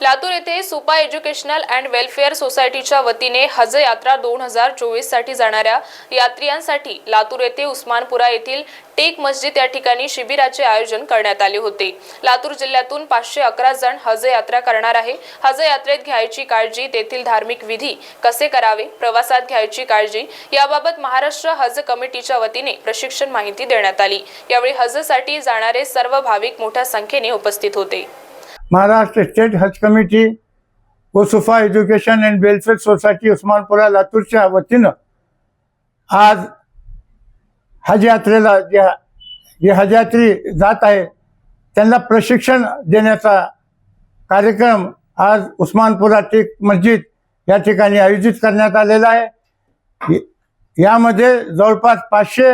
लातूर येथे Supa educational and welfare सोसायटीच्या वतीने हज यात्रा दोन हजार चोवीससाठी जाणाऱ्या यात्रियांसाठी लातूर येथे उस्मानपुरा येथील टेक मस्जिद या ठिकाणी शिबिराचे आयोजन करण्यात आले होते. लातूर जिल्ह्यातून पाचशे अकरा जण हज यात्रा करणार आहे. हज यात्रेत घ्यायची काळजी तेथील धार्मिक विधी कसे करावे प्रवासात घ्यायची काळजी याबाबत महाराष्ट्र हज कमिटीच्या वतीने प्रशिक्षण माहिती देण्यात आली. यावेळी हजसाठी जाणारे सर्व भाविक मोठ्या संख्येने उपस्थित होते. महाराष्ट्र स्टेट हज कमिटी व Sufa education and welfare society Usmanpura लातूरच्या वतीनं आज हज यात्रेला जे जे जात आहे त्यांना प्रशिक्षण देण्याचा कार्यक्रम आज उस्मानपुरा टेक मस्जिद या ठिकाणी आयोजित करण्यात आलेला आहे. यामध्ये जवळपास पाचशे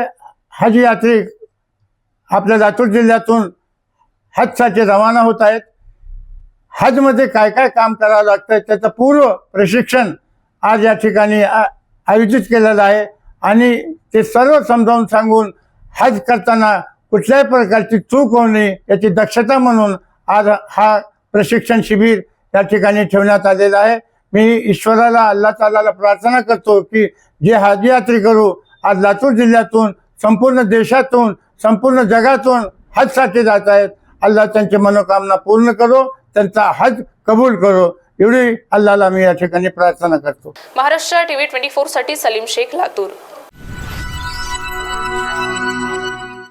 हज यात्री आपल्या लातूर जिल्ह्यातून हजसाठी रवाना होत आहेत. हजमध्ये काय काय काम करावं लागतं त्याचं पूर्व प्रशिक्षण आज या ठिकाणी आयोजित केलेलं आहे. आणि ते सर्व समजावून सांगून हज करताना कुठल्याही प्रकारची चूक होऊ नये याची दक्षता म्हणून आज हा प्रशिक्षण शिबिर या ठिकाणी ठेवण्यात आलेला आहे. मी ईश्वराला अल्ला तालाला प्रार्थना करतो की जे हज यात्री करू आज लातूर जिल्ह्यातून संपूर्ण देशातून संपूर्ण जगातून हजसाठी जात आहेत. अल्लाह त्यांची मनोकामना पूर्ण करो. त्यांचा हज कबूल करो. एवढी अल्लाला मी या ठिकाणी प्रार्थना करतो. महाराष्ट्र टीव्ही ट्वेंटी फोरसाठी सलीम शेख लातूर.